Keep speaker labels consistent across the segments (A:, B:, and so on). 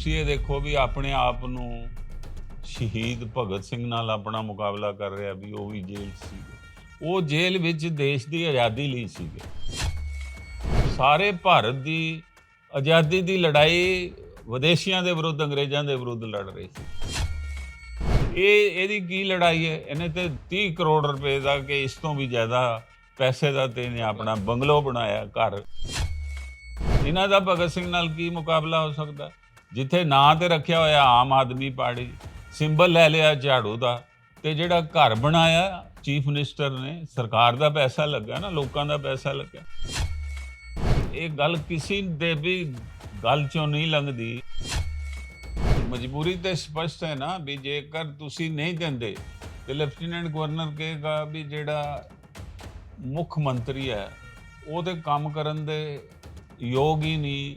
A: ਤੁਸੀਂ ਇਹ ਦੇਖੋ ਵੀ ਆਪਣੇ ਆਪ ਨੂੰ ਸ਼ਹੀਦ ਭਗਤ ਸਿੰਘ ਨਾਲ ਆਪਣਾ ਮੁਕਾਬਲਾ ਕਰ ਰਿਹਾ ਵੀ ਉਹ ਵੀ ਜੇਲ੍ਹ 'ਚ ਸੀ ਉਹ ਜੇਲ੍ਹ ਵਿੱਚ ਦੇਸ਼ ਦੀ ਆਜ਼ਾਦੀ ਲਈ ਸੀਗੇ। ਸਾਰੇ ਭਾਰਤ ਦੀ ਆਜ਼ਾਦੀ ਦੀ ਲੜਾਈ ਵਿਦੇਸ਼ੀਆਂ ਦੇ ਵਿਰੁੱਧ, ਅੰਗਰੇਜ਼ਾਂ ਦੇ ਵਿਰੁੱਧ ਲੜ ਰਹੇ ਸੀ। ਇਹ, ਇਹਦੀ ਕੀ ਲੜਾਈ ਹੈ? ਇਹਨੇ ਤੇ 30 ਕਰੋੜ ਰੁਪਏ ਦਾ ਕਿ ਇਸ ਤੋਂ ਵੀ ਜ਼ਿਆਦਾ ਪੈਸੇ ਦਾ ਤੇ ਇਹਨੇ ਆਪਣਾ ਬੰਗਲੋ ਬਣਾਇਆ ਘਰ। ਇਹਨਾਂ ਦਾ ਭਗਤ ਸਿੰਘ ਨਾਲ ਕੀ ਮੁਕਾਬਲਾ ਹੋ ਸਕਦਾ? ਜਿੱਥੇ ਨਾਂ ਤੇ ਰੱਖਿਆ ਹੋਇਆ ਆਮ ਆਦਮੀ ਪਾਰਟੀ, ਸਿੰਬਲ ਲੈ ਲਿਆ ਝਾੜੂ ਦਾ, ਤੇ ਜਿਹੜਾ ਘਰ ਬਣਾਇਆ, ਚੀਫ ਮਿਨਿਸਟਰ ਨੇ, ਸਰਕਾਰ ਦਾ ਪੈਸਾ ਲੱਗਾ ਨਾ, ਲੋਕਾਂ ਦਾ ਪੈਸਾ ਲੱਗਾ ਇਹ ਗੱਲ ਕਿਸੇ ਦੇ ਵੀ ਗੱਲ ਚੋਂ ਨਹੀਂ ਲੰਘਦੀ। ਮਜਬੂਰੀ ਤੇ ਸਪਸ਼ਟ ਹੈ ਨਾ ਵੀ ਜੇਕਰ ਤੁਸੀਂ ਨਹੀਂ ਦਿੰਦੇ ਤੇ ਲੈਫਟੀਨੈਂਟ ਗਵਰਨਰ ਕਹੇਗਾ ਵੀ ਜਿਹੜਾ ਮੁੱਖ ਮੰਤਰੀ ਹੈ ਉਹ ਤੇ ਕੰਮ ਕਰਨ ਦੇ ਯੋਗ ਹੀ ਨਹੀਂ।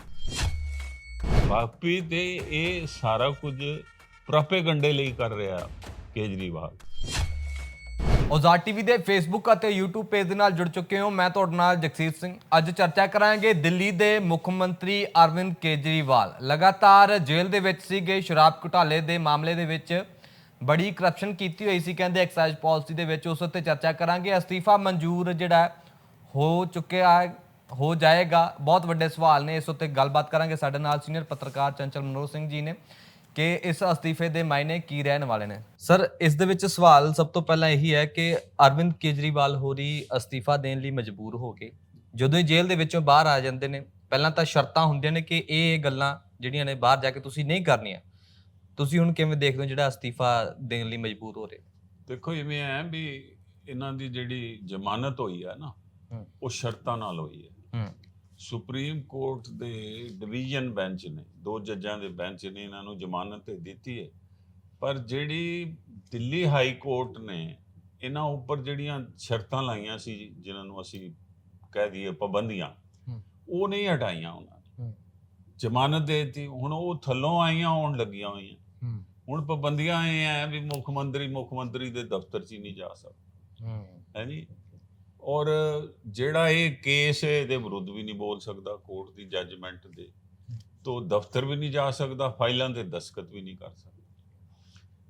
A: ਬਾਕੀ ਤੇ ਇਹ ਸਾਰਾ ਕੁਝ ਪ੍ਰੋਪੇਗੰਡੇ ਲਈ ਕਰ ਰਿਹਾ ਕੇਜਰੀਵਾਲ।
B: ਔਜ਼ਾਰ ਟੀਵੀ ਦੇ ਫੇਸਬੁੱਕ ਅਤੇ YouTube ਪੇਜ ਦੇ ਨਾਲ ਜੁੜ ਚੁੱਕੇ ਹੋ। ਮੈਂ ਤੁਹਾਡੇ ਨਾਲ ਜਗਸੀਰ ਸਿੰਘ। ਅੱਜ ਚਰਚਾ ਕਰਾਂਗੇ ਦਿੱਲੀ ਦੇ ਮੁੱਖ ਮੰਤਰੀ ਅਰਵਿੰਦ ਕੇਜਰੀਵਾਲ। ਲਗਾਤਾਰ ਜੇਲ੍ਹ ਦੇ ਵਿੱਚ ਸੀਗੇ, ਸ਼ਰਾਬ ਘੁਟਾਲੇ ਦੇ ਮਾਮਲੇ ਦੇ ਵਿੱਚ ਬੜੀ ਕਰਪਸ਼ਨ ਕੀਤੀ ਹੋਈ ਸੀ ਕਹਿੰਦੇ ਐਕਸਾਈਜ਼ ਪਾਲਿਸੀ ਦੇ ਵਿੱਚ। ਉਸ ਉੱਤੇ ਚਰਚਾ ਕਰਾਂਗੇ। ਅਸਤੀਫਾ ਮਨਜ਼ੂਰ ਜਿਹੜਾ ਹੋ ਚੁੱਕਿਆ ਹੈ ਜਾਏਗਾ। ਬਹੁਤ ਵੱਡੇ ਸਵਾਲ ਨੇ। ਇਸ ਉੱਤੇ ਗੱਲਬਾਤ ਕਰਾਂਗੇ। ਸਾਡੇ ਨਾਲ ਸੀਨੀਅਰ ਪੱਤਰਕਾਰ ਚੰਚਲ ਮਨੋਜ ਸਿੰਘ ਜੀ ਨੇ ਕਿ ਇਸ ਅਸਤੀਫੇ ਦੇ ਮਾਇਨੇ ਕੀ ਰਹਿਣ ਵਾਲੇ ਨੇ। ਸਰ ਇਸ ਦੇ ਵਿੱਚ ਸਵਾਲ ਸਭ ਤੋਂ ਪਹਿਲਾਂ ਇਹੀ ਹੈ ਕਿ ਅਰਵਿੰਦ ਕੇਜਰੀਵਾਲ ਹੋਰੀ ਅਸਤੀਫਾ ਦੇਣ ਲਈ ਮਜਬੂਰ ਹੋ ਗਏ। ਜਦੋਂ ਇਹ ਜੇਲ੍ਹ ਦੇ ਵਿੱਚੋਂ ਬਾਹਰ ਆ ਜਾਂਦੇ ਨੇ ਪਹਿਲਾਂ ਤਾਂ ਸ਼ਰਤਾਂ ਹੁੰਦੀਆਂ ਨੇ ਕਿ ਇਹ ਇਹ ਗੱਲਾਂ ਜਿਹੜੀਆਂ ਨੇ ਬਾਹਰ ਜਾ ਕੇ ਤੁਸੀਂ ਨਹੀਂ ਕਰਨੀਆਂ। ਤੁਸੀਂ ਹੁਣ ਕਿਵੇਂ ਦੇਖਦੇ ਹੋ ਜਿਹੜਾ ਅਸਤੀਫਾ ਦੇਣ ਲਈ ਮਜਬੂਰ ਹੋ ਰਹੇ?
A: ਦੇਖੋ ਇਵੇਂ ਹੈ ਵੀ ਇਹਨਾਂ ਦੀ ਜਿਹੜੀ ਜ਼ਮਾਨਤ ਹੋਈ ਹੈ ਨਾ। ਉਹ ਸ਼ਰਤਾਂ ਨਾਲ ਹੋਈ ਹੂੰ। ਸੁਪਰੀਮ ਕੋਰਟ ਦੇ ਡਿਵੀਜ਼ਨ ਬੈਂਚ ਨੇ ਦੋ ਜੱਜਾਂ ਦੇ ਬੈਂਚ ਨੇ ਇਹਨਾਂ ਨੂੰ ਜ਼ਮਾਨਤ ਤੇ ਦਿੱਤੀ ਹੈ। ਪਰ ਜਿਹੜੀ ਦਿੱਲੀ ਹਾਈ ਕੋਰਟ ਨੇ ਇਹਨਾਂ ਉੱਪਰ ਜਿਹੜੀਆਂ ਸ਼ਰਤਾਂ ਲਾਈਆਂ ਸੀ ਜਿਨ੍ਹਾਂ ਨੂੰ ਅਸੀਂ ਕਹਿ ਦਈਏ ਪਾਬੰਦੀਆਂ। ਉਹ ਨਹੀਂ ਹਟਾਈਆਂ ਉਹਨਾਂ ਨੇ। ਜ਼ਮਾਨਤ ਦੇ ਦਿੱਤੀ ਹੁਣ ਉਹ ਥੱਲੋਂ ਆਈਆਂ ਹੋਣ ਲੱਗੀਆਂ ਹੋਈਆਂ। ਹੁਣ ਪਾਬੰਦੀਆਂ ਇਹ ਆ ਵੀ ਮੁੱਖ ਮੰਤਰੀ ਮੁੱਖ ਮੰਤਰੀ ਦੇ ਦਫ਼ਤਰ 'ਚ ਹੀ ਨਹੀਂ ਜਾ ਸਕਦਾ।
B: ਹੂੰ।
A: ਹੈ ਜੀ? ਔਰ ਜਿਹੜਾ ਇਹ ਕੇਸ ਹੈ ਇਹਦੇ ਵਿਰੁੱਧ ਵੀ ਨਹੀਂ ਬੋਲ ਸਕਦਾ ਕੋਰਟ ਦੀ ਜੱਜਮੈਂਟ ਦੇ। ਤੋਂ ਦਫ਼ਤਰ ਵੀ ਨਹੀਂ ਜਾ ਸਕਦਾ ਫਾਈਲਾਂ ਤੇ ਦਸਖਤ ਵੀ ਨਹੀਂ ਕਰ ਸਕਦਾ।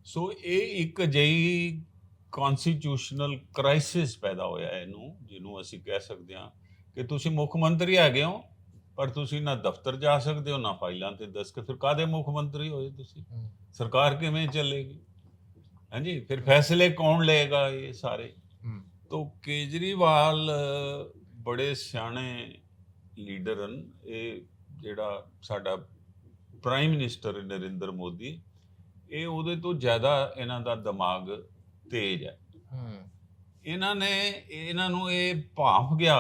A: ਸੋ ਇਹ ਇੱਕ ਅਜਿਹੀ ਕਨਸਟੀਟਿਊਸ਼ਨਲ ਕ੍ਰਾਈਸਿਸ ਪੈਦਾ ਹੋਇਆ ਹੈ ਇਹਨੂੰ ਜਿਹਨੂੰ ਅਸੀਂ ਕਹਿ ਸਕਦੇ ਹਾਂ ਕਿ ਤੁਸੀਂ ਮੁੱਖ ਮੰਤਰੀ ਹੈਗੇ ਹੋ ਪਰ ਤੁਸੀਂ ਨਾ ਦਫ਼ਤਰ ਜਾ ਸਕਦੇ ਹੋ ਨਾ ਫਾਈਲਾਂ ਤੇ ਦਸਖਤ ਫਿਰ ਕਾਦੇ ਮੁੱਖ ਮੰਤਰੀ ਹੋਏ ਤੁਸੀਂ। ਸਰਕਾਰ ਕਿਵੇਂ ਚੱਲੇਗੀ? ਹਾਂਜੀ ਫਿਰ ਫੈਸਲੇ ਕੌਣ ਲਏਗਾ ਇਹ ਸਾਰੇ? ਤੋ ਕੇਜਰੀਵਾਲ ਬੜੇ ਸਿਆਣੇ ਲੀਡਰ ਹਨ ਇਹ ਜਿਹੜਾ ਸਾਡਾ ਪ੍ਰਾਈਮ ਮਿਨਿਸਟਰ ਨਰਿੰਦਰ ਮੋਦੀ ਇਹ ਉਹਦੇ ਤੋਂ ਜ਼ਿਆਦਾ ਇਹਨਾਂ ਦਾ ਦਿਮਾਗ ਤੇਜ਼ ਹੈ ਇਹਨਾਂ ਨੇ ਇਹਨਾਂ ਨੂੰ ਇਹ ਭਾਫ ਗਿਆ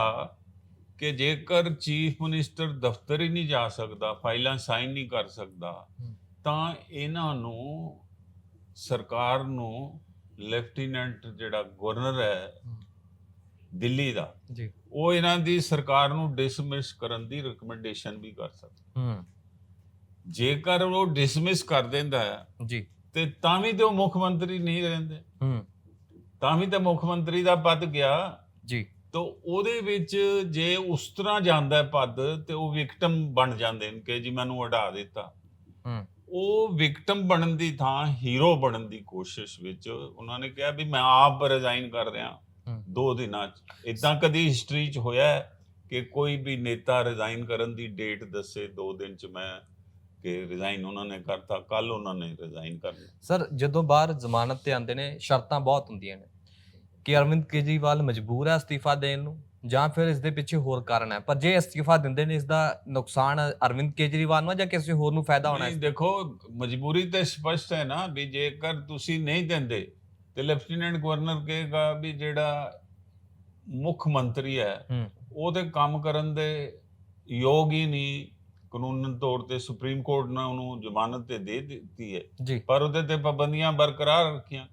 A: ਕਿ ਜੇਕਰ ਚੀਫ ਮਿਨਿਸਟਰ ਦਫ਼ਤਰ ਹੀ ਨਹੀਂ ਜਾ ਸਕਦਾ ਫਾਈਲਾਂ ਸਾਈਨ ਨਹੀਂ ਕਰ ਸਕਦਾ। ਤਾਂ ਇਹਨਾਂ ਨੂੰ ਸਰਕਾਰ ਨੂੰ ਲੈਫਟੀਨੈਂਟ ਜਿਹੜਾ ਗਵਰਨਰ ਹੂੰ। ਦਿੱਲੀ ਦਾ
B: ਜੀ।
A: ਉਹ ਇਹਨਾਂ ਦੀ ਸਰਕਾਰ ਨੂੰ ਡਿਸਮਿਸ ਕਰਨ ਦੀ ਰეკਮੈਂਡੇਸ਼ਨ ਵੀ ਕਰ ਸਕਦਾ।
B: ਹੂੰ।
A: ਜੇਕਰ ਉਹ ਡਿਸਮਿਸ ਕਰ ਦਿੰਦਾ ਹੈ
B: ਜੀ।
A: ਤੇ ਤਾਂ ਵੀ ਤੇ ਉਹ ਮੁੱਖ ਮੰਤਰੀ ਨਹੀਂ ਰਹਿੰਦੇ।
B: ਹੂੰ।
A: ਤਾਂ ਵੀ ਤੇ ਮੁੱਖ ਮੰਤਰੀ ਦਾ ਪਦ ਗਿਆ।
B: ਜੀ।
A: ਤੋ ਉਹਦੇ ਵਿੱਚ ਜੇ ਉਸ ਤਰ੍ਹਾਂ ਜਾਂਦਾ ਹੈ ਪਦ ਤੇ ਉਹ ਵਿਕਟਮ ਬਣ ਜਾਂਦੇ ਨੇ ਕਿ ਜੀ ਮੈਨੂੰ ਹਟਾ ਦਿੱਤਾ।
B: ਹੂੰ।
A: ਉਹ ਵਿਕਟਮ ਬਣਨ ਦੀ ਥਾਂ ਹੀਰੋ ਬਣਨ ਦੀ ਕੋਸ਼ਿਸ਼ ਵਿੱਚ ਉਹਨਾਂ ਨੇ ਕਿਹਾ ਵੀ ਮੈਂ ਆਪ ਰਿਜ਼ਾਈਨ ਕਰ ਰਿਹਾ। ਦੋ ਦਿਨਾਂ ਚ। ਇਦਾਂ ਕਦੀ ਹਿਸਟਰੀ ਚ ਹੋਇਆ ਹੈ ਕਿ ਕੋਈ ਵੀ ਨੇਤਾ ਰਿਜ਼ਾਈਨ ਕਰਨ ਦੀ ਡੇਟ ਦੱਸੇ ਦੋ ਦਿਨ ਚ ਮੈਂ ਕਿ ਰਿਜ਼ਾਈਨ ਉਹਨਾਂ ਨੇ ਕਰਤਾ ਕੱਲ ਉਹਨਾਂ ਨੇ ਰਿਜ਼ਾਈਨ ਕਰਨਾ
B: ਸਰ ਜਦੋਂ ਬਾਹਰ ਜ਼ਮਾਨਤ ਤੇ ਆਉਂਦੇ ਨੇ ਸ਼ਰਤਾਂ ਬਹੁਤ ਹੁੰਦੀਆਂ ਨੇ। ਕਿ ਅਰਵਿੰਦ ਕੇਜਰੀਵਾਲ ਮਜਬੂਰ ਹੈ ਅਸਤੀਫਾ ਦੇਣ ਨੂੰ ਜਾਂ ਫਿਰ ਇਸ ਦੇ ਪਿੱਛੇ ਹੋਰ ਕਾਰਨ ਹੈ? ਪਰ ਜੇ ਅਸਤੀਫਾ ਦਿੰਦੇ ਨੇ ਇਸ ਦਾ ਨੁਕਸਾਨ ਅਰਵਿੰਦ ਕੇਜਰੀਵਾਲ ਨੂੰ ਜਾਂ ਕਿਸੇ ਹੋਰ ਨੂੰ ਫਾਇਦਾ ਹੋਣਾ ਹੈ?
A: ਦੇਖੋ ਮਜਬੂਰੀ ਤੇ ਸਪਸ਼ਟ ਹੈ ਨਾ ਵੀ ਜੇਕਰ ਤੁਸੀਂ ਨਹੀਂ ਦਿੰਦੇ ਤੇ ਲੈਫਟੀਨੈਂਟ ਗਵਰਨਰ ਕਹੇਗਾ ਵੀ ਜਿਹੜਾ ਮੁੱਖ ਮੰਤਰੀ ਹੈ
B: ਹੂੰ।
A: ਉਹ ਤੇ ਕੰਮ ਕਰਨ ਦੇ ਯੋਗ ਹੀ ਨਹੀਂ ਕਾਨੂੰਨ ਤੌਰ ਤੇ ਸੁਪਰੀਮ ਕੋਰਟ ਨੇ ਉਹਨੂੰ ਜ਼ਮਾਨਤ ਤੇ ਦੇ ਦਿੱਤੀ ਹੈ। ਪਰ ਉਹਦੇ ਤੇ ਪਾਬੰਦੀਆਂ ਬਰਕਰਾਰ ਰੱਖੀਆਂ।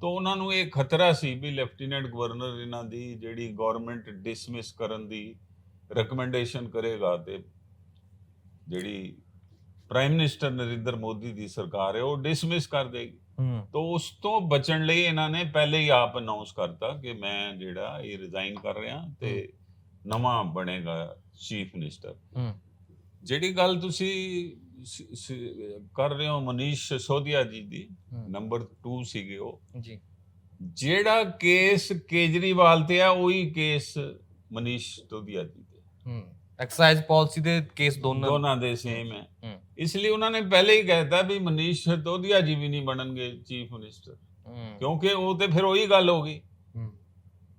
A: ਤਾਂ ਉਹਨਾਂ ਨੂੰ ਇਹ ਖਤਰਾ ਸੀ ਵੀ ਲੈਫਟੀਨੈਂਟ ਗਵਰਨਰ ਇਹਨਾਂ ਦੀ ਜਿਹੜੀ ਗਵਰਨਮੈਂਟ ਡਿਸਮਿਸ ਕਰਨ ਦੀ ਰეკਮੈਂਡੇਸ਼ਨ ਕਰੇਗਾ ਤੇ ਜਿਹੜੀ ਪ੍ਰਾਈਮ ਮਿਨਿਸਟਰ ਨਰਿੰਦਰ ਮੋਦੀ ਦੀ ਸਰਕਾਰ ਹੈ ਉਹ ਡਿਸਮਿਸ ਕਰ ਦੇਗੀ। ਤਾਂ ਉਸ ਤੋਂ ਬਚਣ ਲਈ ਇਹਨਾਂ ਨੇ ਪਹਿਲੇ ਹੀ ਆਪ ਅਨਾਉਂਸ ਕਰਤਾ ਕਿ ਮੈਂ ਜਿਹੜਾ ਇਹ ਰਿਜ਼ਾਈਨ ਕਰ ਰਿਹਾ ਤੇ ਨਵਾਂ ਬਣੇਗਾ ਚੀਫ ਮਿਨਿਸਟਰ ਜਿਹੜੀ ਗੱਲ ਤੁਸੀਂ ਕਰ ਰਹੇ ਹੋ ਮਨੀਸ਼ ਸੋਧਿਆ ਜੀ ਦੀ। ਨੰਬਰ 2 ਸੀਗੇ ਉਹ।
B: ਜੀ।
A: ਜਿਹੜਾ ਕੇਸ ਕੇਜਰੀਵਾਲ ਤੇ ਆ ਉਹੀ ਕੇਸ ਮਨੀਸ਼ ਸੋਧਿਆ ਜੀ ਤੇ।
B: ਹੂੰ। ਐਕਸਾਈਜ਼ ਪਾਲਿਸੀ ਦੇ ਕੇਸ ਦੋਨੋਂ
A: ਦੋਨਾਂ ਦੇ ਸੇਮ ਹੈ।
B: ਹੂੰ।
A: ਇਸ ਲਈ ਉਹਨਾਂ ਨੇ ਪਹਿਲੇ ਹੀ ਕਹਿਤਾ ਵੀ ਮਨੀਸ਼ ਸੋਧਿਆ ਜੀ ਵੀ ਨਹੀਂ ਬਣਨਗੇ ਚੀਫ ਮਿਨਿਸਟਰ
B: ਹੂੰ।
A: ਕਿਉਂਕਿ ਉਹ ਤੇ ਫਿਰ ਉਹੀ ਗੱਲ ਹੋ ਗਈ।
B: ਹੂੰ,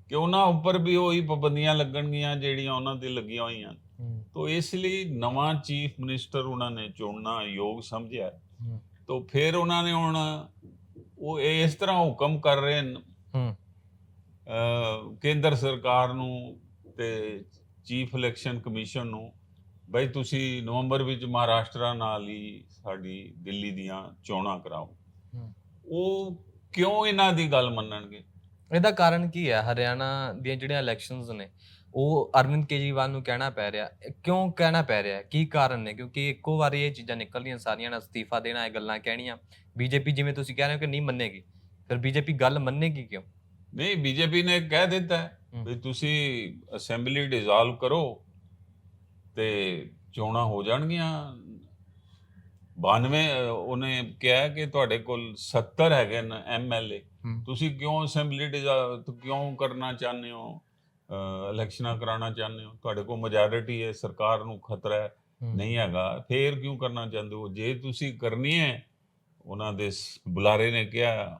A: ਕਿ ਉਹਨਾਂ ਉੱਪਰ ਵੀ ਉਹੀ ਪਾਬੰਦੀਆਂ ਲੱਗਣਗੀਆਂ ਜਿਹੜੀਆਂ ਉਹਨਾਂ ਤੇ ਲੱਗੀਆਂ ਹੋਈਆਂ।
B: ਹੂੰ।
A: ਤੋ ਇਸ ਲਈ ਨਵਾਂ ਚੀਫ ਮਿਨਿਸਟਰ ਉਹਨਾਂ ਨੇ ਚੁਣਨਾ ਯੋਗ ਸਮਝਿਆ।
B: ਹੂੰ,
A: ਤੋ ਫਿਰ ਉਹਨਾਂ ਨੇ ਹੁਣ ਉਹ ਇਸ ਤਰ੍ਹਾਂ ਹੁਕਮ ਕਰ ਰਹੇ ਨੇ
B: ਹੂੰ।
A: ਅਹ, ਕੇਂਦਰ ਸਰਕਾਰ ਨੂੰ ਤੇ ਚੀਫ ਇਲੈਕਸ਼ਨ ਕਮਿਸ਼ਨ ਨੂੰ ਬਈ ਤੁਸੀਂ ਨਵੰਬਰ ਵਿੱਚ ਮਹਾਰਾਸ਼ਟਰ ਨਾਲ ਹੀ ਸਾਡੀ ਦਿੱਲੀ ਦੀਆਂ ਚੋਣਾਂ ਕਰਾਓ। ਉਹ ਕਿਉਂ ਇਹਨਾਂ ਦੀ ਗੱਲ ਮੰਨਣਗੇ?
B: ਇਹਦਾ ਕਾਰਨ ਕੀ ਹੈ? ਹਰਿਆਣਾ ਦੀਆਂ ਜਿਹੜੀਆਂ ਇਲੈਕਸ਼ਨਸ ਨੇ ਉਹ ਅਰਵਿੰਦ ਕੇਜਰੀਵਾਲ ਨੂੰ ਕਹਿਣਾ ਪੈ ਰਿਹਾ। ਕਿਉਂ ਕਹਿਣਾ ਪੈ ਰਿਹਾ? ਕੀ ਕਾਰਨ ਨੇ? ਕਿਉਂਕਿ ਇੱਕੋ ਵਾਰੀ ਇਹ ਚੀਜ਼ਾਂ ਨਿਕਲਦੀਆਂ ਸਾਰੀਆਂ ਨਾਲ ਅਸਤੀਫਾ ਦੇਣਾ ਇਹ ਗੱਲਾਂ ਕਹਿਣੀਆਂ। ਬੀਜੇਪੀ ਜਿਵੇਂ ਤੁਸੀਂ ਕਹਿ ਰਹੇ ਹੋ ਕਿ ਨਹੀਂ ਮੰਨੇਗੀ ਫਿਰ ਬੀਜੇਪੀ ਗੱਲ ਮੰਨੇਗੀ ਕਿਉਂ?
A: ਨਹੀਂ ਬੀਜੇਪੀ ਨੇ ਕਹਿ ਦਿੱਤਾ। ਵੀ ਤੁਸੀਂ ਅਸੈਂਬਲੀ ਡਿਸੋਲਵ ਕਰੋ ਤੇ ਚੋਣਾਂ ਹੋ ਜਾਣਗੀਆਂ। 92 ਅਹ, ਉਹਨੇ ਕਿਹਾ ਕਿ ਤੁਹਾਡੇ ਕੋਲ 70 ਹੈਗੇ ਨੇ ਐਮਐਲਏ। ਤੁਸੀਂ ਕਿਉਂ ਅਸੈਂਬਲੀ ਡਿਸੋਲਵ ਕਿਉਂ ਕਰਨਾ ਚਾਹੁੰਦੇ ਹੋ? ਇਲੈਕਸ਼ਨਾਂ ਕਰਾਉਣਾ ਚਾਹੁੰਦੇ ਹੋ? ਤੁਹਾਡੇ ਕੋਲ ਮੈਜੋਰਿਟੀ ਹੈ ਸਰਕਾਰ ਨੂੰ ਖਤਰਾ ਹੈ ਨਹੀਂ ਹੈਗਾ। ਫੇਰ ਕਿਉਂ ਕਰਨਾ ਚਾਹੁੰਦੇ ਹੋ? ਜੇ ਤੁਸੀਂ ਕਰਨੀ ਹੈ ਉਹਨਾਂ ਦੇ ਬੁਲਾਰੇ ਨੇ ਕਿਹਾ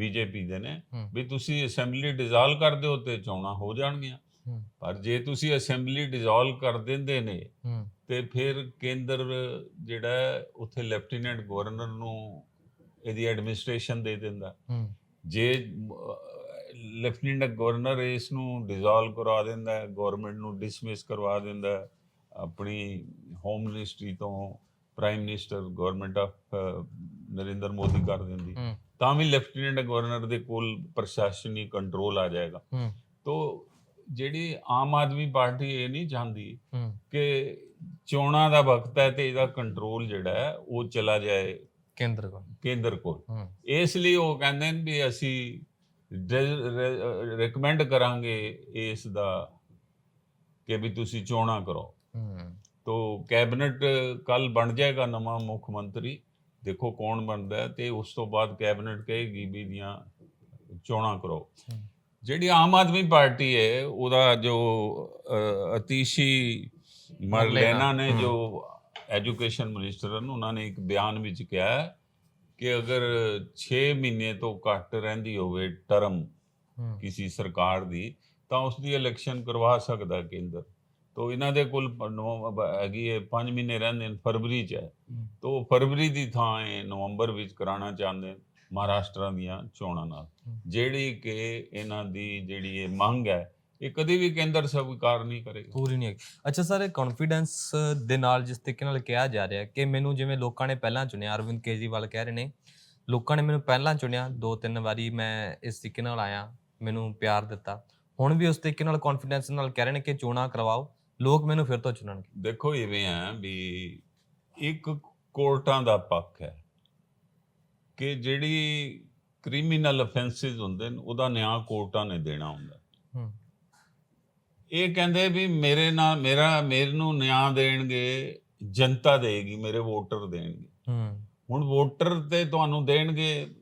A: ਬੀਜੇਪੀ ਦੇ ਨੇ। ਵੀ ਤੁਸੀਂ ਅਸੈਂਬਲੀ ਡਿਸੋਲਵ ਕਰ ਦਿਓ ਤੇ ਚੋਣਾਂ ਹੋ ਜਾਣਗੀਆਂ। ਪਰ ਜੇ ਤੁਸੀਂ ਅਸੈਂਬਲੀ ਡਿਸੋਲਵ ਕਰ ਦਿੰਦੇ ਨੇ ਤੇ ਫਿਰ ਕੇਂਦਰ ਜਿਹੜਾ ਉੱਥੇ ਲੈਫਟੀਨੈਂਟ ਗਵਰਨਰ ਨੂੰ ਇਹਦੀ ਐਡਮਿਨਿਸਟ੍ਰੇਸ਼ਨ ਦੇ ਦਿੰਦਾ। ਜੇ ਲੈਫਟੀਨੈਂਟ ਗਵਰਨਰ ਇਸ ਨੂੰ ਡਿਸੋਲਵ ਕਰਵਾ ਦਿੰਦਾ ਹੈ ਗਵਰਨਮੈਂਟ ਨੂੰ ਡਿਸਮਿਸ ਕਰਵਾ ਦਿੰਦਾ ਹੈ ਆਪਣੀ ਹੋਮ ਮਿਨਿਸਟਰੀ ਤੋਂ prime minister government of Narendra Modi ਕਰ ਦਿੰਦੀ। ਤਾਂ ਵੀ ਲੈਫਟੀਨੈਂਟ ਗਵਰਨਰ ਦੇ ਕੋਲ ਪ੍ਰਸ਼ਾਸਨੀ ਕੰਟਰੋਲ ਆ ਜਾਏਗਾ।
B: ਹੂੰ।
A: ਤੋ ਜਿਹੜੀ ਆਮ ਆਦਮੀ ਪਾਰਟੀ ਇਹ ਨਹੀਂ ਚਾਹੁੰਦੀ ਕਿ ਚੋਣਾਂ ਦਾ ਵਕਤ ਹੈ ਤੇ ਇਹਦਾ ਕੰਟਰੋਲ ਜਿਹੜਾ ਹੈ ਉਹ ਚਲਾ ਜਾਏ
B: ਕੇਂਦਰ ਕੋਲ।
A: ਕੇਂਦਰ ਕੋਲ। ਇਸ ਲਈ ਉਹ ਕਹਿੰਦੇ ਨੇ ਵੀ ਅਸੀਂ ਰეკਮੈਂਡ ਕਰਾਂਗੇ ਇਸ ਦਾ ਕਿ ਵੀ ਤੁਸੀਂ ਚੋਣਾਂ ਕਰੋ।
B: ਹੂੰ।
A: ਤੋ ਕੈਬਨਿਟ ਕੱਲ ਬਣ ਜਾਏਗਾ ਨਵਾਂ ਮੁੱਖ ਮੰਤਰੀ। ਦੇਖੋ ਕੌਣ ਬਣਦਾ ਹੈ ਤੇ ਉਸ ਤੋਂ ਬਾਅਦ ਕੈਬਨਿਟ ਕਹੇਗੀ ਵੀ ਦੀਆਂ ਚੋਣਾਂ ਕਰੋ। ਜਿਹੜੀ ਆਮ ਆਦਮੀ ਪਾਰਟੀ ਹੈ ਉਹਦਾ ਜੋ ਅਤੀਸ਼ੀ ਮਰਲੇਨਾ ਨੇ। ਜੋ ਐਜੂਕੇਸ਼ਨ ਮਿਨਿਸਟਰ ਹਨ ਉਹਨਾਂ ਨੇ ਇੱਕ ਬਿਆਨ ਵਿੱਚ ਕਿਹਾ ਕਿ ਅਗਰ 6 ਮਹੀਨੇ ਤੋਂ ਘੱਟ ਰਹਿੰਦੀ ਹੋਵੇ ਟਰਮ ਕਿਸੇ ਸਰਕਾਰ ਦੀ ਤਾਂ ਉਸ ਦੀ ਇਲੈਕਸ਼ਨ ਕਰਵਾ ਸਕਦਾ ਕੇਂਦਰ ਤੋ ਇਹਨਾਂ ਦੇ ਕੋਲ ਹੈਗੀ ਹੈ 5 ਮਹੀਨੇ ਰਹਿੰਦੇ ਨੇ ਫਰਵਰੀ ਚ ਹੈ। ਤੋ ਫਰਵਰੀ ਦੀ ਥਾਂ ਇਹ ਨਵੰਬਰ ਵਿੱਚ ਕਰਾਉਣਾ ਚਾਹੁੰਦੇ ਮਹਾਰਾਸ਼ਟਰ ਦੀਆਂ ਚੋਣਾਂ ਨਾਲ। ਜਿਹੜੀ ਕਿ ਇਹਨਾਂ ਦੀ ਜਿਹੜੀ ਇਹ ਮੰਗ ਹੈ ਇਹ ਕਦੇ ਵੀ ਕੇਂਦਰ ਸਵੀਕਾਰ ਨਹੀਂ ਕਰੇਗਾ।
B: ਪੂਰੀ ਨਹੀਂ ਅੱਛਾ ਸਰ ਕੌਨਫੀਡੈਂਸ ਦੇ ਨਾਲ ਜਿਸ ਤਰੀਕੇ ਨਾਲ ਕਿਹਾ ਜਾ ਰਿਹਾ ਕਿ ਮੈਨੂੰ ਜਿਵੇਂ ਲੋਕਾਂ ਨੇ ਪਹਿਲਾਂ ਚੁਣਿਆ ਅਰਵਿੰਦ ਕੇਜਰੀਵਾਲ ਕਹਿ ਰਹੇ ਨੇ ਲੋਕਾਂ ਨੇ ਮੈਨੂੰ ਪਹਿਲਾਂ ਚੁਣਿਆ ਦੋ ਤਿੰਨ ਵਾਰੀ ਮੈਂ ਇਸ ਤਰੀਕੇ ਨਾਲ ਆਇਆ ਮੈਨੂੰ ਪਿਆਰ ਦਿੱਤਾ। ਹੁਣ ਵੀ ਉਸ ਤਰੀਕੇ ਨਾਲ ਕੌਨਫੀਡੈਂਸ ਨਾਲ ਕਹਿ ਰਹੇ ਨੇ ਕਿ ਚੋਣਾਂ ਕਰਵਾਓ। ਲੋਕ ਮੈਨੂੰ ਫਿਰ ਤੋਂ ਚੁਣਨਗੇ।
A: ਦੇਖੋ ਇਵੇਂ ਹੈ ਵੀ ਇੱਕ ਕੋਰਟਾਂ ਦਾ ਪੱਖ ਹੈ ਕਿ ਜਿਹੜੀ ਕ੍ਰਿਮੀਨਲ ਅਫੈਂਸਿਸ ਹੁੰਦੇ ਨੇ ਉਹਦਾ ਨਿਆਂ ਕੋਰਟਾਂ ਨੇ ਦੇਣਾ ਹੁੰਦਾ।
B: ਹੂੰ।
A: ਇਹ ਕਹਿੰਦੇ ਵੀ ਮੇਰੇ ਨਾਲ ਮੇਰਾ ਮੇਰੇ ਨੂੰ ਨਿਆਂ ਦੇਣਗੇ ਜਨਤਾ ਦੇਗੀ ਮੇਰੇ ਵੋਟਰ ਦੇਣਗੇ।
B: ਹੂੰ।
A: ਹੁਣ ਵੋਟਰ ਤੇ ਤੁਹਾਨੂੰ ਦੇਣਗੇ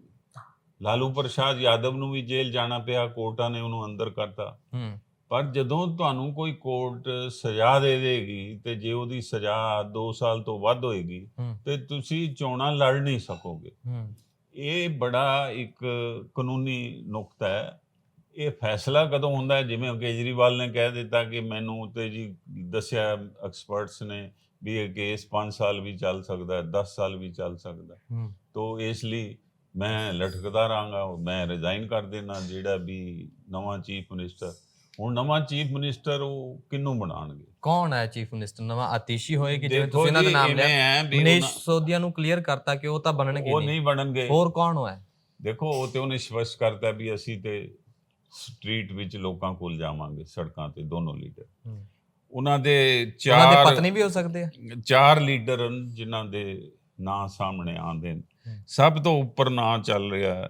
A: ਲਾਲੂ ਪ੍ਰਸ਼ਾਦ ਯਾਦਵ ਨੂੰ ਵੀ ਜੇਲ੍ਹ ਜਾਣਾ ਪਿਆ ਕੋਰਟਾਂ ਨੇ ਉਹਨੂੰ ਅੰਦਰ ਕਰਤਾ।
B: ਹੂੰ।
A: ਪਰ ਜਦੋਂ ਤੁਹਾਨੂੰ ਕੋਈ ਕੋਰਟ ਸਜ਼ਾ ਦੇ ਦੇਗੀ ਤੇ ਜੇ ਉਹਦੀ ਸਜ਼ਾ 2 ਸਾਲ ਤੋਂ ਵੱਧ ਹੋਏਗੀ ਤੇ ਤੁਸੀਂ ਚੋਣਾਂ ਲੜ ਨਹੀਂ ਸਕੋਗੇ। ਇਹ ਬੜਾ ਇੱਕ ਕਾਨੂੰਨੀ ਨੁਕਤਾ ਹੈ। ਇਹ ਫੈਸਲਾ ਕਦੋਂ ਹੁੰਦਾ ਜਿਵੇਂ ਕੇਜਰੀਵਾਲ ਨੇ ਕਹਿ ਦਿੱਤਾ ਕਿ ਮੈਨੂੰ ਤੇ ਜੀ ਦੱਸਿਆ ਐਕਸਪਰਟਸ ਨੇ ਵੀ ਇਹ ਕੇਸ 5 ਸਾਲ ਵੀ ਚੱਲ ਸਕਦਾ ਹੈ 10 ਸਾਲ ਵੀ ਚੱਲ ਸਕਦਾ ਤੋ ਇਸ ਲਈ ਮੈਂ ਲਟਕਦਾ ਰਹਾਂਗਾ ਮੈਂ ਰਿਜ਼ਾਈਨ ਕਰ ਦੇਣਾ ਜਿਹੜਾ ਵੀ ਨਵਾਂ ਚੀਫ ਮਿਨਿਸਟਰ ਹੁਣ ਨਵਾਂ ਚੀਫ ਮਿਨਿਸਟਰ ਉਹ ਕਿਹਨੂੰ ਬਣਾਉਣਗੇ?
B: ਕੌਣ ਹੈ ਚੀਫ ਮਿਨਿਸਟਰ? ਨਵਾਂ ਆਤੀਸ਼ੀ ਹੋਏਗੀ ਜਿਵੇਂ ਤੁਸੀਂ ਇਹਨਾਂ ਦਾ ਨਾਮ ਲਿਆ। ਮਨੀਸ਼ ਸੋਧਿਆ ਨੂੰ ਕਲੀਅਰ ਕਰਤਾ ਕਿ ਉਹ ਤਾਂ ਬਣਨਗੇ
A: ਉਹ ਨਹੀਂ। ਬਣਨਗੇ।
B: ਹੋਰ ਕੌਣ ਹੋਇਆ
A: ਦੇਖੋ ਉਹ ਤੇ ਉਹਨੇ ਸਪਸ਼ਟ ਕਰਤਾ ਵੀ ਅਸੀਂ ਤੇ ਸਟਰੀਟ ਵਿੱਚ ਲੋਕਾਂ ਕੋਲ ਜਾਵਾਂਗੇ ਸੜਕਾਂ ਤੇ ਦੋਨੋਂ ਲੀਡਰ। ਉਹਨਾਂ ਦੇ
B: ਉਹਨਾਂ ਦੇ
A: ਚਾਰ
B: ਪਤਨੀ ਵੀ ਹੋ ਸਕਦੇ ਆ।
A: ਚਾਰ ਲੀਡਰ ਜਿਨ੍ਹਾਂ ਦੇ ਨਾਂ ਸਾਹਮਣੇ ਆਉਂਦੇ ਨੇ। ਸਭ ਤੋਂ ਉੱਪਰ ਨਾਂ ਚੱਲ ਰਿਹਾ ਹੈ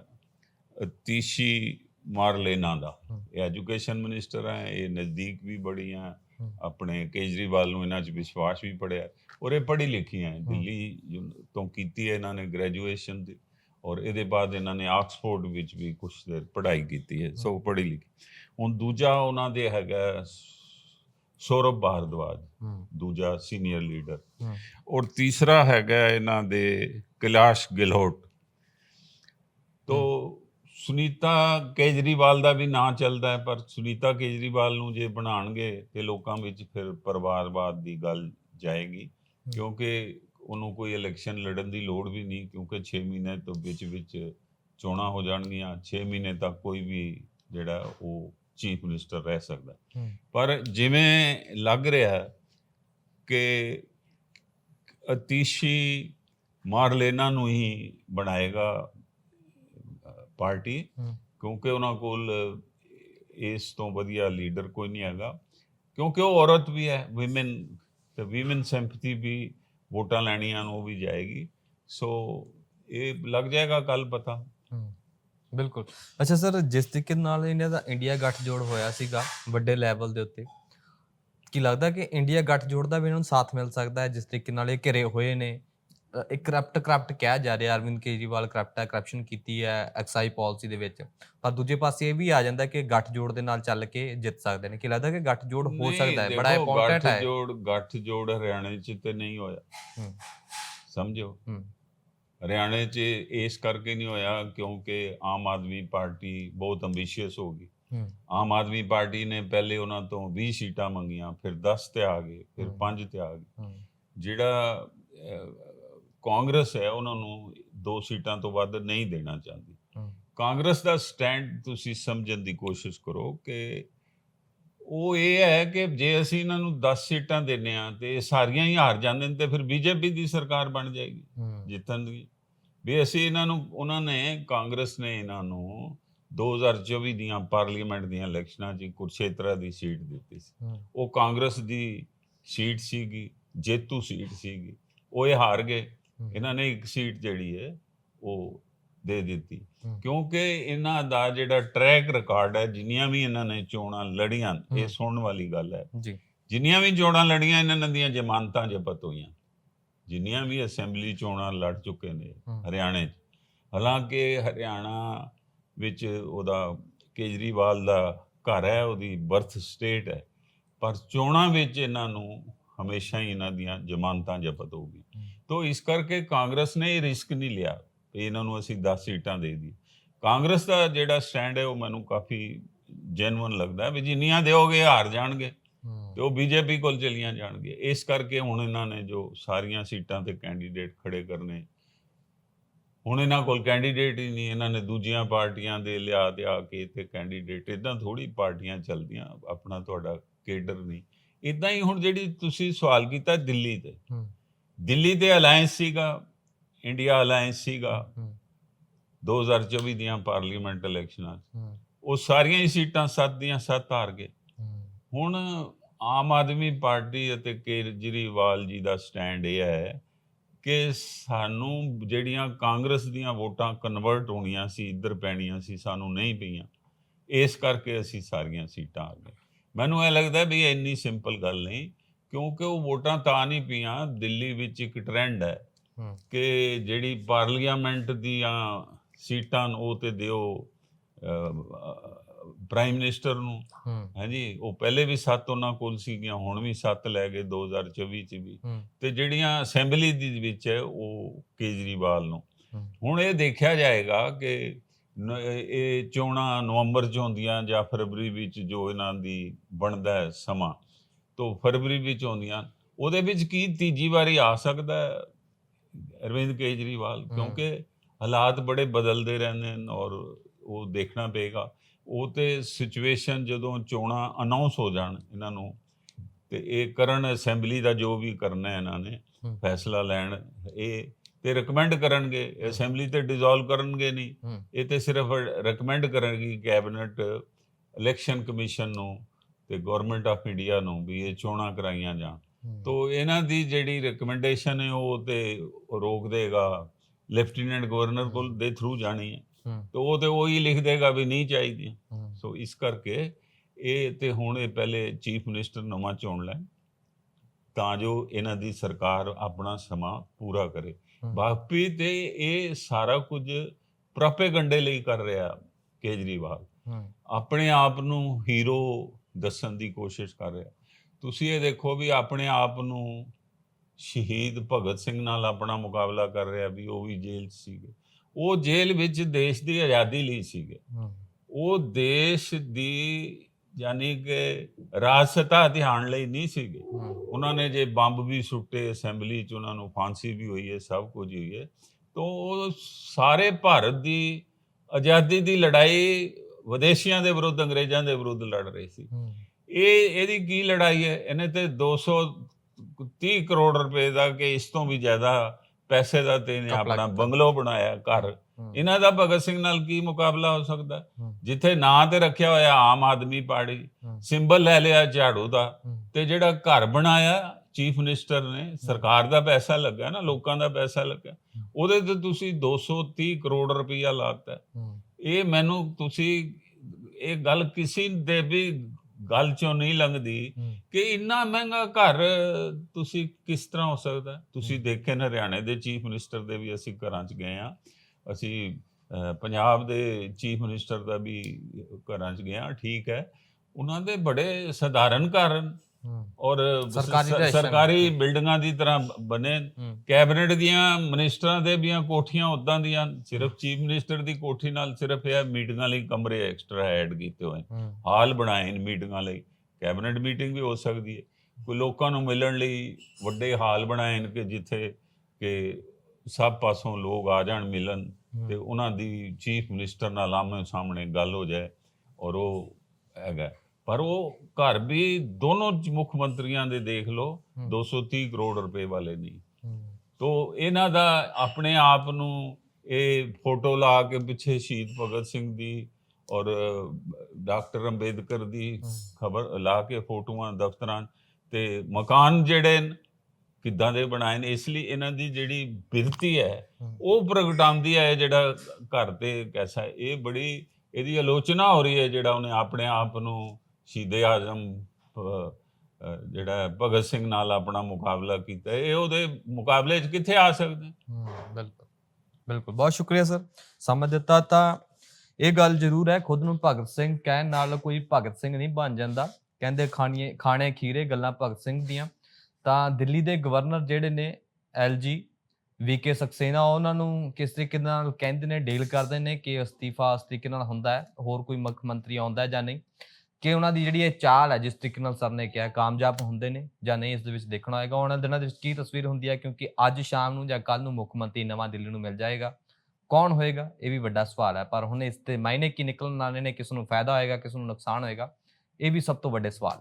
A: ਤੀਸ਼ੀ ਮਾਰਲੇਨਾ ਦਾ। ਇਹ ਐਜੂਕੇਸ਼ਨ ਮਿਨਿਸਟਰ ਹੈ ਇਹ ਨਜ਼ਦੀਕ ਵੀ ਬੜੀ ਹੈ। ਆਪਣੇ ਕੇਜਰੀਵਾਲ ਨੂੰ ਇਹਨਾਂ 'ਚ ਵਿਸ਼ਵਾਸ ਵੀ ਪੜਿਆ। ਔਰ ਇਹ ਪੜ੍ਹੀ ਲਿਖੀ ਹੈ ਦਿੱਲੀ ਤੋਂ ਕੀਤੀ ਹੈ ਇਹਨਾਂ ਨੇ ਗ੍ਰੈਜੂਏਸ਼ਨ ਦੀ। ਔਰ ਇਹਦੇ ਬਾਅਦ ਇਹਨਾਂ ਨੇ ਆਕਸਫੋਰਡ ਵਿੱਚ ਵੀ ਕੁਝ ਦੇਰ ਪੜ੍ਹਾਈ ਕੀਤੀ ਹੈ ਸੋ ਪੜ੍ਹੀ ਲਿਖੀ। ਹੁਣ ਦੂਜਾ ਉਹਨਾਂ ਦੇ ਹੈਗਾ ਸੌਰਵ ਭਾਰਦਵਾਜ ਦੂਜਾ ਸੀਨੀਅਰ ਲੀਡਰ। ਔਰ ਤੀਸਰਾ ਹੈਗਾ ਇਹਨਾਂ ਦੇ ਕੈਲਾਸ਼ ਗਿਲਹੋਟ। ਤੋ ਸੁਨੀਤਾ ਕੇਜਰੀਵਾਲ ਦਾ ਵੀ ਨਾਂ ਚੱਲਦਾ ਹੈ ਪਰ ਸੁਨੀਤਾ ਕੇਜਰੀਵਾਲ ਨੂੰ ਜੇ ਬਣਾਣਗੇ ਤੇ ਲੋਕਾਂ ਵਿੱਚ ਫਿਰ ਪਰਿਵਾਰਵਾਦ ਦੀ ਗੱਲ ਜਾਏਗੀ ਕਿਉਂਕਿ ਉਹਨੂੰ ਕੋਈ ਇਲੈਕਸ਼ਨ ਲੜਨ ਦੀ ਲੋੜ ਵੀ ਨਹੀਂ ਕਿਉਂਕਿ 6 ਮਹੀਨੇ ਤੋਂ ਵਿੱਚ ਵਿੱਚ ਚੋਣਾਂ ਹੋ ਜਾਣਗੀਆਂ 6 ਮਹੀਨੇ ਤੱਕ ਕੋਈ ਵੀ ਜਿਹੜਾ ਉਹ ਚੀਫ ਮਿਨਿਸਟਰ ਰਹਿ ਸਕਦਾ ਪਰ ਜਿਵੇਂ ਲੱਗ ਰਿਹਾ ਹੈ ਕਿ ਅਤੀਸ਼ੀ ਮਾਰਲੇਨਾ ਨੂੰ ਹੀ ਬਣਾਏਗਾ ਪਾਰਟੀ ਕਿਉਂਕਿ ਉਹਨਾਂ ਕੋਲ ਇਸ ਤੋਂ ਵਧੀਆ ਲੀਡਰ ਕੋਈ ਨਹੀਂ ਹੈਗਾ। ਕਿਉਂਕਿ ਉਹ ਔਰਤ ਵੀ ਹੈ ਔਮਨ ਤੇ ਔਮਨ ਸਿੰਪਥੀ ਵੀ ਵੋਟਾਂ ਲੈਣੀਆਂ ਨੂੰ ਉਹ ਵੀ ਜਾਏਗੀ। ਸੋ ਇਹ ਲੱਗ ਜਾਏਗਾ ਕੱਲ ਪਤਾ।
B: ਬਿਲਕੁਲ। ਅੱਛਾ ਸਰ ਜਿਸ ਤਰੀਕੇ ਨਾਲ ਇਹਨਾਂ ਦਾ ਇੰਡੀਆ ਗੱਠਜੋੜ ਹੋਇਆ ਸੀਗਾ ਵੱਡੇ ਲੈਵਲ ਦੇ ਉੱਤੇ ਕੀ ਲੱਗਦਾ ਕਿ ਇੰਡੀਆ ਗੱਠਜੋੜ ਦਾ ਵੀ ਇਹਨਾਂ ਨੂੰ ਸਾਥ ਮਿਲ ਸਕਦਾ ਹੈ? ਜਿਸ ਤਰੀਕੇ ਨਾਲ ਇਹ ਘਿਰੇ ਹੋਏ ਨੇ ਇੱਕ ਕਰਪਟ ਕਰਪਟ ਕਿਹਾ ਜਾ ਰਿਹਾ ਅਰਵਿੰਦ ਕੇਜਰੀਵਾਲ ਕਰਪਟ ਕਰਪਸ਼ਨ ਕੀਤੀ ਹੈ ਐਕਸਾਈ ਪਾਲਿਸੀ ਦੇ ਵਿੱਚ। ਪਰ ਦੂਜੇ ਪਾਸੇ ਇਹ ਵੀ ਆ ਜਾਂਦਾ ਕਿ ਗੱਠਜੋੜ ਦੇ ਨਾਲ ਚੱਲ ਕੇ ਜਿੱਤ ਸਕਦੇ ਨੇ। ਕੀ ਲੱਗਦਾ ਕਿ ਗੱਠਜੋੜ ਹੋ ਸਕਦਾ ਹੈ? ਬੜਾ ਇੰਪੋਰਟੈਂਟ ਹੈ।
A: ਗੱਠਜੋੜ ਗੱਠਜੋੜ ਹਰਿਆਣੇ 'ਚ ਤੇ ਨਹੀਂ ਹੋਇਆ। ਸਮਝੋ ਹਰਿਆਣੇ 'ਚ ਇਸ ਕਰਕੇ ਨਹੀਂ ਹੋਇਆ ਕਿਉਂਕਿ ਆਮ ਆਦਮੀ ਪਾਰਟੀ ਬਹੁਤ ਅੰਬੀਸ਼ੀਅਸ ਹੋ ਗਈ। ਆਮ ਆਦਮੀ ਪਾਰਟੀ ਨੇ ਪਹਿਲੇ ਉਹਨਾਂ ਤੋਂ 20 ਸੀਟਾਂ ਮੰਗੀਆਂ ਫਿਰ 10 ਤੇ ਆ ਗਏ ਫਿਰ
B: ਹਮ।
A: 5 ਤੇ ਆ ਗਏ। ਜਿਹੜਾ ਕਾਂਗਰਸ ਹੈ ਉਹਨਾਂ ਨੂੰ ਦੋ ਸੀਟਾਂ ਤੋਂ ਵੱਧ ਨਹੀਂ ਦੇਣਾ ਚਾਹੁੰਦੀ। ਕਾਂਗਰਸ ਦਾ ਸਟੈਂਡ ਤੁਸੀਂ ਸਮਝਣ ਦੀ ਕੋਸ਼ਿਸ਼ ਕਰੋ ਕਿ ਉਹ ਇਹ ਹੈ ਕਿ ਜੇ ਅਸੀਂ ਇਹਨਾਂ ਨੂੰ 10 ਸੀਟਾਂ ਦਿੰਨੇ ਆ ਤੇ ਇਹ ਸਾਰੀਆਂ ਹੀ ਹਾਰ ਜਾਂਦੇ ਨੇ ਤੇ ਫਿਰ ਬੀਜੇਪੀ ਦੀ ਸਰਕਾਰ ਬਣ ਜਾਏਗੀ
B: ਹੂੰ।
A: ਜਿੱਤਣਗੇ ਵੀ ਅਸੀਂ ਇਹਨਾਂ ਨੂੰ ਉਹਨਾਂ ਨੇ ਕਾਂਗਰਸ ਨੇ ਇਹਨਾਂ ਨੂੰ 2024 ਦੀਆਂ ਪਾਰਲੀਮੈਂਟ ਦੀਆਂ ਇਲੈਕਸ਼ਨਾਂ 'ਚ ਕੁਰਸ਼ੇਤਰਾ ਦੀ ਸੀਟ ਦਿੱਤੀ ਸੀ। ਉਹ ਕਾਂਗਰਸ ਦੀ ਸੀਟ ਸੀਗੀ ਜੇਤੂ ਸੀਟ ਸੀਗੀ ਉਹ ਇਹ ਹਾਰ ਗਏ। ਇਹਨਾਂ ਨੇ ਇੱਕ ਸੀਟ ਜਿਹੜੀ ਹੈ ਉਹ ਦੇ ਦਿੱਤੀ। ਕਿਉਂਕਿ ਇਹਨਾਂ ਦਾ ਜਿਹੜਾ ਟਰੈਕ ਰਿਕਾਰਡ ਹੈ ਜਿੰਨੀਆਂ ਵੀ ਇਹਨਾਂ ਨੇ ਚੋਣਾਂ ਲੜੀਆਂ ਇਹ। ਸੁਣਨ ਵਾਲੀ ਗੱਲ ਹੈ
B: ਜੀ
A: ਜਿੰਨੀਆਂ ਵੀ ਚੋਣਾਂ ਲੜੀਆਂ ਇਹਨਾਂ ਦੀਆਂ ਜ਼ਮਾਨਤਾਂ ਜ਼ਬਤ ਹੋਈਆਂ ਜਿੰਨੀਆਂ ਵੀ ਅਸੈਂਬਲੀ ਚੋਣਾਂ ਲੜ ਚੁੱਕੇ ਨੇ। ਹਰਿਆਣੇ 'ਚ ਹਾਲਾਂਕਿ ਹਰਿਆਣਾ ਵਿੱਚ ਉਹਦਾ ਕੇਜਰੀਵਾਲ ਦਾ ਘਰ ਹੈ ਉਹਦੀ ਬਰਥ ਸਟੇਟ ਹੈ ਪਰ ਚੋਣਾਂ ਵਿੱਚ ਇਹਨਾਂ ਨੂੰ ਹਮੇਸ਼ਾ ਹੀ ਇਹਨਾਂ ਦੀਆਂ ਜ਼ਮਾਨਤਾਂ ਜ਼ਬਤ ਹੋਊਗੀ। ਤੋਂ ਇਸ ਕਰਕੇ ਕਾਂਗਰਸ ਨੇ ਇਹ ਰਿਸਕ ਨਹੀਂ ਲਿਆ ਵੀ ਇਹਨਾਂ ਨੂੰ ਅਸੀਂ 10 ਸੀਟਾਂ ਦੇ ਦੀ ਕਾਂਗਰਸ ਦਾ ਜਿਹੜਾ ਸਟੈਂਡ ਹੈ ਉਹ ਮੈਨੂੰ ਕਾਫੀ ਜੈਨੂਇਨ ਲੱਗਦਾ ਹੈ ਵੀ ਜਿੰਨੀਆਂ ਦਿਓਗੇ ਹਾਰ ਜਾਣਗੇ ਤੇ ਉਹ ਬੀਜੇਪੀ ਕੋਲ ਚਲੀਆਂ ਜਾਣਗੇ। ਇਸ ਕਰਕੇ ਹੁਣ ਇਹਨਾਂ ਨੇ ਜੋ ਸਾਰੀਆਂ ਸੀਟਾਂ ਤੇ ਕੈਂਡੀਡੇਟ ਖੜੇ ਕਰਨੇ ਹੁਣ ਇਹਨਾਂ ਕੋਲ ਕੈਂਡੀਡੇਟ ਹੀ ਨਹੀਂ ਇਹਨਾਂ ਨੇ ਦੂਜੀਆਂ ਪਾਰਟੀਆਂ ਦੇ ਲਿਆ ਦਿਆ ਕੇ ਤੇ ਕੈਂਡੀਡੇਟ ਇਦਾਂ ਥੋੜੀ ਪਾਰਟੀਆਂ ਚੱਲਦੀਆਂ ਆਪਣਾ ਤੁਹਾਡਾ ਕੇਡਰ ਨਹੀਂ। ਇਦਾਂ ਹੀ ਹੁਣ ਜਿਹੜੀ ਤੁਸੀਂ ਸਵਾਲ ਕੀਤਾ ਦਿੱਲੀ ਤੇ ਦਿੱਲੀ ਤੇ ਅਲਾਈਅੰਸ ਸੀਗਾ ਇੰਡੀਆ ਅਲਾਈਅੰਸ ਸੀਗਾ
B: ਹੂੰ।
A: 2024 ਦੀਆਂ ਪਾਰਲੀਮੈਂਟ ਇਲੈਕਸ਼ਨਾਂ 'ਚ। ਉਹ ਸਾਰੀਆਂ ਹੀ ਸੀਟਾਂ ਸੱਤ ਦੀਆਂ ਸੱਤ ਹਾਰ ਗਏ। ਹੁਣ ਆਮ ਆਦਮੀ ਪਾਰਟੀ ਅਤੇ ਕੇਜਰੀਵਾਲ ਜੀ ਦਾ ਸਟੈਂਡ ਇਹ ਹੈ ਕਿ ਸਾਨੂੰ ਜਿਹੜੀਆਂ ਕਾਂਗਰਸ ਦੀਆਂ ਵੋਟਾਂ ਕਨਵਰਟ ਹੋਣੀਆਂ ਸੀ ਇੱਧਰ ਪੈਣੀਆਂ ਸੀ ਸਾਨੂੰ ਨਹੀਂ ਪਈਆਂ। ਇਸ ਕਰਕੇ ਅਸੀਂ ਸਾਰੀਆਂ ਸੀਟਾਂ ਆ ਗਏ। ਮੈਨੂੰ ਇਹ ਲੱਗਦਾ ਵੀ ਇਹ ਇੰਨੀ ਸਿੰਪਲ ਗੱਲ ਨਹੀਂ। ਕਿਉਂਕਿ ਉਹ ਵੋਟਾਂ ਤਾਂ ਨਹੀਂ ਪਈਆਂ ਦਿੱਲੀ ਵਿੱਚ ਇੱਕ ਟ੍ਰੈਂਡ ਹੈ ਕਿ ਜਿਹੜੀ ਪਾਰਲੀਮੈਂਟ ਦੀਆਂ ਸੀਟਾਂ ਉਹ ਤੇ ਦਿਓ ਪ੍ਰਾਈਮ ਮਿਨਿਸਟਰ ਨੂੰ। ਹਾਂਜੀ ਉਹ ਪਹਿਲੇ ਵੀ ਸੱਤ ਉਹਨਾਂ ਕੋਲ ਸੀਗੀਆਂ ਹੁਣ ਵੀ ਸੱਤ ਲੈ ਗਏ 2024 ਚ ਵੀ। ਤੇ ਜਿਹੜੀਆਂ ਅਸੈਂਬਲੀ ਦੇ ਵਿੱਚ ਹੈ ਉਹ ਕੇਜਰੀਵਾਲ ਨੂੰ। ਹੁਣ ਇਹ ਦੇਖਿਆ ਜਾਏਗਾ ਕਿ ਇਹ ਚੋਣਾਂ ਨਵੰਬਰ ਚ ਹੁੰਦੀਆਂ ਜਾਂ ਫਰਵਰੀ ਵਿੱਚ ਜੋ ਇਹਨਾਂ ਦੀ ਬਣਦਾ ਹੈ ਸਮਾਂ। ਤੋਂ ਫਰਵਰੀ ਵਿੱਚ ਆਉਂਦੀਆਂ ਉਹਦੇ ਵਿੱਚ ਕੀ ਤੀਜੀ ਵਾਰੀ ਆ ਸਕਦਾ ਅਰਵਿੰਦ ਕੇਜਰੀਵਾਲ? ਕਿਉਂਕਿ ਹਾਲਾਤ ਬੜੇ ਬਦਲਦੇ ਰਹਿੰਦੇ ਨੇ ਔਰ ਉਹ ਦੇਖਣਾ ਪਏਗਾ। ਉਹ ਤੇ ਸਿਚੁਏਸ਼ਨ ਜਦੋਂ ਚੋਣਾਂ ਅਨਾਉਂਸ ਹੋ ਜਾਣ ਇਹਨਾਂ ਨੂੰ ਤੇ ਇਹ ਕਰਨ ਅਸੈਂਬਲੀ ਦਾ ਜੋ ਵੀ ਕਰਨਾ ਇਹਨਾਂ ਨੇ ਫੈਸਲਾ ਲੈਣ ਇਹ ਤੇ ਰეკਮੈਂਡ ਕਰਨਗੇ। ਅਸੈਂਬਲੀ ਤੇ ਡਿਸੋਲਵ ਕਰਨਗੇ ਨਹੀਂ। ਇਹ ਤੇ ਸਿਰਫ ਰეკਮੈਂਡ ਕਰਨਗੇ ਕੈਬਨਟ ਇਲੈਕਸ਼ਨ ਕਮਿਸ਼ਨ ਨੂੰ ਤੇ ਗਵਰਨਮੈਂਟ ਆਫ ਇੰਡੀਆ ਨੂੰ ਵੀ ਇਹ ਚੋਣਾਂ ਕਰਾਈਆਂ ਜਾਣ। ਤੋ ਇਹਨਾਂ ਦੀ ਜਿਹੜੀ ਰეკਮੈਂਡੇਸ਼ਨ ਹੈ ਉਹ ਤੇ ਰੋਕ ਦੇਗਾ। ਲੈਫਟੀਨੈਂਟ ਗਵਰਨਰ ਕੋਲ ਦੇ ਥਰੂ ਜਾਣੀ ਹੈ। ਤੇ ਉਹ ਤੇ ਉਹੀ ਲਿਖ ਦੇਗਾ ਵੀ ਨਹੀਂ ਚਾਹੀਦੀ ਸੋ ਇਸ ਕਰਕੇ ਇਹ ਤੇ ਹੁਣ ਇਹ ਪਹਿਲੇ ਚੀਫ ਮਿਨਿਸਟਰ ਨਵਾਂ ਚੁਣ ਲੈਣ ਤਾਂ ਜੋ ਇਹਨਾਂ ਦੀ ਸਰਕਾਰ ਆਪਣਾ ਸਮਾਂ ਪੂਰਾ ਕਰੇ। ਬਾਕੀ ਤੇ ਇਹ ਸਾਰਾ ਕੁਝ ਪ੍ਰੋਪੇਗੰਡੇ ਲਈ ਕਰ ਰਿਹਾ ਕੇਜਰੀਵਾਲ। ਆਪਣੇ ਆਪ ਨੂੰ ਹੀਰੋ ਦੱਸਣ ਦੀ ਕੋਸ਼ਿਸ਼ ਕਰ ਰਿਹਾ। ਤੁਸੀਂ ਇਹ ਦੇਖੋ ਵੀ ਆਪਣੇ ਆਪ ਨੂੰ ਸ਼ਹੀਦ ਭਗਤ ਸਿੰਘ ਨਾਲ ਆਪਣਾ ਮੁਕਾਬਲਾ ਕਰ ਰਿਹਾ ਵੀ ਉਹ ਵੀ ਜੇਲ੍ਹ 'ਚ ਸੀਗੇ। ਉਹ ਜੇਲ੍ਹ ਵਿੱਚ ਦੇਸ਼ ਦੀ ਆਜ਼ਾਦੀ ਲਈ ਸੀਗੇ। ਉਹ ਦੇਸ਼ ਦੀ ਯਾਨੀ ਕਿ ਰਾਜਸਤਾ ਧਿਆਨ ਲਈ ਨਹੀਂ ਸੀਗੇ। ਉਹਨਾਂ ਨੇ ਜੇ ਬੰਬ ਵੀ ਸੁੱਟੇ ਅਸੈਂਬਲੀ 'ਚ ਉਹਨਾਂ ਨੂੰ ਫਾਂਸੀ ਵੀ ਹੋਈ ਹੈ ਸਭ ਕੁਝ ਹੋਈ ਹੈ। ਤੋਂ ਉਹ ਸਾਰੇ ਭਾਰਤ ਦੀ ਆਜ਼ਾਦੀ ਦੀ ਲੜਾਈ ਵਿਦੇਸ਼ੀਆਂ ਦੇ ਵਿਰੁੱਧ ਅੰਗਰੇਜ਼ਾਂ ਦੇ ਵਿਰੁੱਧ ਲੜ ਰਹੇ ਸੀ। ਇਹ ਇਹਦੀ ਕੀ ਲੜਾਈ ਹੈ? ਇਹਨੇ ਤੇ 230 ਕਰੋੜ ਰੁਪਏ ਦਾ ਕਿ ਇਸ ਤੋਂ ਵੀ ਜ਼ਿਆਦਾ ਪੈਸੇ ਦਾ ਤੇ ਇਹਨੇ ਆਪਣਾ। ਬੰਗਲੋ ਬਣਾਇਆ ਘਰ। ਇਹਨਾਂ ਦਾ ਭਗਤ ਸਿੰਘ ਨਾਲ ਕੀ ਮੁਕਾਬਲਾ ਹੋ ਸਕਦਾ। ਜਿੱਥੇ ਨਾਂ ਤੇ ਰੱਖਿਆ ਹੋਇਆ ਆਮ ਆਦਮੀ ਪਾਰਟੀ। ਸਿੰਬਲ ਲੈ ਲਿਆ ਝਾੜੂ ਦਾ ਤੇ ਜਿਹੜਾ ਘਰ ਬਣਾਇਆ ਚੀਫ ਮਿਨਿਸਟਰ ਨੇ ਸਰਕਾਰ ਦਾ ਪੈਸਾ ਲੱਗਾ ਨਾ ਲੋਕਾਂ ਦਾ ਪੈਸਾ ਲੱਗਾ ਉਹਦੇ ਤੇ ਤੁਸੀਂ 230 ਕਰੋੜ ਰੁਪਈਆ ਲਾਤਾ ਇਹ ਮੈਨੂੰ ਤੁਸੀਂ ਇਹ ਗੱਲ ਕਿਸੇ ਦੇ ਵੀ ਗੱਲ ਚੋਂ ਨਹੀਂ ਲੰਘਦੀ ਕਿ ਇੰਨਾ ਮਹਿੰਗਾ ਘਰ ਤੁਸੀਂ ਕਿਸ ਤਰ੍ਹਾਂ ਹੋ ਸਕਦਾ? ਤੁਸੀਂ ਦੇਖੇ ਨਾ ਹਰਿਆਣੇ ਦੇ ਚੀਫ ਮਿਨਿਸਟਰ ਦੇ ਵੀ ਅਸੀਂ ਘਰਾਂ 'ਚ ਗਏ ਆ ਅਸੀਂ ਪੰਜਾਬ ਦੇ ਚੀਫ ਮਿਨਿਸਟਰ ਦਾ ਵੀ ਘਰਾਂ 'ਚ ਗਏ ਆ ਠੀਕ ਹੈ। ਉਹਨਾਂ ਦੇ ਬੜੇ ਸਧਾਰਨ ਘਰ ਔਰ
B: ਸਰਕਾਰੀ
A: ਬਿਲਡਿੰਗਾਂ ਦੀ ਤਰ੍ਹਾਂ ਬਣੇ। ਕੈਬਨਿਟ ਦੀਆਂ ਮਿਨਿਸਟਰਾਂ ਦੇ ਵੀਆਂ ਕੋਠੀਆਂ ਉਦਾਂ ਦੀਆਂ ਸਿਰਫ ਚੀਫ ਮਿਨਿਸਟਰ ਦੀ ਕੋਠੀ ਨਾਲ ਸਿਰਫ ਇਹ ਮੀਟਿੰਗਾਂ ਲਈ ਕਮਰੇ ਐਕਸਟਰਾ ਐਡ ਕੀਤੇ ਹੋਏ ਹਾਲ ਬਣਾਏ ਨੇ ਮੀਟਿੰਗਾਂ ਲਈ। ਕੈਬਨਿਟ ਮੀਟਿੰਗ ਵੀ ਹੋ ਸਕਦੀ ਹੈ। ਕੋਈ ਲੋਕਾਂ ਨੂੰ ਮਿਲਣ ਲਈ ਵੱਡੇ ਹਾਲ ਬਣਾਏ ਨੇ ਕਿ ਜਿੱਥੇ ਕਿ ਸਭ ਪਾਸੋਂ ਲੋਕ ਆ ਜਾਣ ਮਿਲਣ ਤੇ ਉਹਨਾਂ ਦੀ ਚੀਫ ਮਿਨਿਸਟਰ ਨਾਲ ਆਮਣੇ ਸਾਹਮਣੇ ਗੱਲ ਹੋ ਜਾਏ ਔਰ ਉਹ ਹੈਗਾ। ਪਰ ਉਹ ਘਰ ਵੀ ਦੋਨੋਂ ਮੁੱਖ ਮੰਤਰੀਆਂ ਦੇ ਦੇਖ ਲਓ
B: ਹੂੰ।
A: 230 ਕਰੋੜ ਰੁਪਏ ਵਾਲੇ ਨਹੀਂ। ਤੋ ਇਹਨਾਂ ਦਾ ਆਪਣੇ ਆਪ ਨੂੰ ਇਹ ਫੋਟੋ ਲਾ ਕੇ ਪਿੱਛੇ ਸ਼ਹੀਦ ਭਗਤ ਸਿੰਘ ਦੀ ਔਰ ਡਾਕਟਰ ਅੰਬੇਦਕਰ ਦੀ। ਖਬਰ ਲਾ ਕੇ ਫੋਟੋਆਂ ਦਫ਼ਤਰਾਂ ਤੇ ਮਕਾਨ ਜਿਹੜੇ ਕਿੱਦਾਂ ਦੇ ਬਣਾਏ ਨੇ ਇਸ ਲਈ ਇਹਨਾਂ ਦੀ ਜਿਹੜੀ ਬਿਰਤੀ ਹੈ। ਉਹ ਪ੍ਰਗਟਾਉਂਦੀ ਹੈ ਜਿਹੜਾ ਘਰ ਤੇ ਕੈਸਾ। ਇਹ ਬੜੀ ਇਹਦੀ ਆਲੋਚਨਾ ਹੋ ਰਹੀ ਹੈ ਜਿਹੜਾ ਉਹਨੇ ਆਪਣੇ ਆਪ ਨੂੰ ਸ਼ਹੀਦੇ ਆਜ਼ਮ ਜਿਹੜਾ ਭਗਤ ਸਿੰਘ ਨਾਲ ਆਪਣਾ ਮੁਕਾਬਲਾ ਕੀਤਾ। ਇਹ ਉਹਦੇ ਮੁਕਾਬਲੇ 'ਚ ਕਿੱਥੇ ਆ ਸਕਦੇ?
B: ਬਿਲਕੁਲ ਬਿਲਕੁਲ। ਬਹੁਤ ਸ਼ੁਕਰੀਆ, ਸਰ। ਸਮਝ ਦਿੱਤਾ ਤਾਂ ਇਹ ਗੱਲ ਜ਼ਰੂਰ ਹੈ, ਖੁਦ ਨੂੰ ਭਗਤ ਸਿੰਘ ਕਹਿਣ ਨਾਲ ਕੋਈ ਭਗਤ ਸਿੰਘ ਨਹੀਂ ਬਣ ਜਾਂਦਾ। ਕਹਿੰਦੇ ਖਾਣੀਏ, ਖਾਣੇ, ਖੀਰੇ ਗੱਲਾਂ ਭਗਤ ਸਿੰਘ ਦੀਆਂ। ਤਾਂ ਦਿੱਲੀ ਦੇ ਗਵਰਨਰ ਜਿਹੜੇ ਨੇ ਐਲਜੀ ਵੀਕੇ ਸਕਸੇਨਾ, ਉਹਨਾਂ ਨੂੰ ਕਿਸ ਤਰੀਕੇ ਨਾਲ ਕਹਿੰਦੇ ਨੇ, ਡੀਲ ਕਰਦੇ ਨੇ ਕਿ ਅਸਤੀਫਾ ਇਸ ਤਰੀਕੇ ਨਾਲ ਹੁੰਦਾ ਹੈ, ਹੋਰ ਕੋਈ ਮੁੱਖ ਮੰਤਰੀ ਆਉਂਦਾ ਜਾਂ ਨਹੀਂ? ਕਿ ਉਹਨਾਂ ਦੀ ਜਿਹੜੀ ਇਹ ਚਾਲ ਹੈ, ਜਿਸ ਤਰੀਕੇ ਨਾਲ ਸਰ ਨੇ ਕਿਹਾ, ਕਾਮਯਾਬ ਹੁੰਦੇ ਨੇ ਜਾਂ ਨਹੀਂ, ਇਸ ਦੇ ਵਿੱਚ ਦੇਖਣਾ ਹੋਏਗਾ। ਉਹਨਾਂ ਦਿਨਾਂ ਦੇ ਵਿੱਚ ਕੀ ਤਸਵੀਰ ਹੁੰਦੀ ਹੈ? ਕਿਉਂਕਿ ਅੱਜ ਸ਼ਾਮ ਨੂੰ ਜਾਂ ਕੱਲ ਨੂੰ ਮੁੱਖ ਮੰਤਰੀ ਨਵਾਂ ਦਿੱਲੀ ਨੂੰ ਮਿਲ ਜਾਏਗਾ। ਕੌਣ ਹੋਏਗਾ? ਇਹ ਵੀ ਵੱਡਾ ਸਵਾਲ ਹੈ। ਪਰ ਹੁਣ ਇਸ ਤੇ ਮਾਇਨੇ ਕੀ ਨਿਕਲਣ ਵਾਲੇ ਨੇ, ਕਿਸ ਨੂੰ ਫਾਇਦਾ ਹੋਏਗਾ, ਕਿਸ ਨੂੰ ਨੁਕਸਾਨ ਹੋਏਗਾ, ਇਹ ਵੀ ਸਭ ਤੋਂ ਵੱਡੇ ਸਵਾਲ ਨੇ।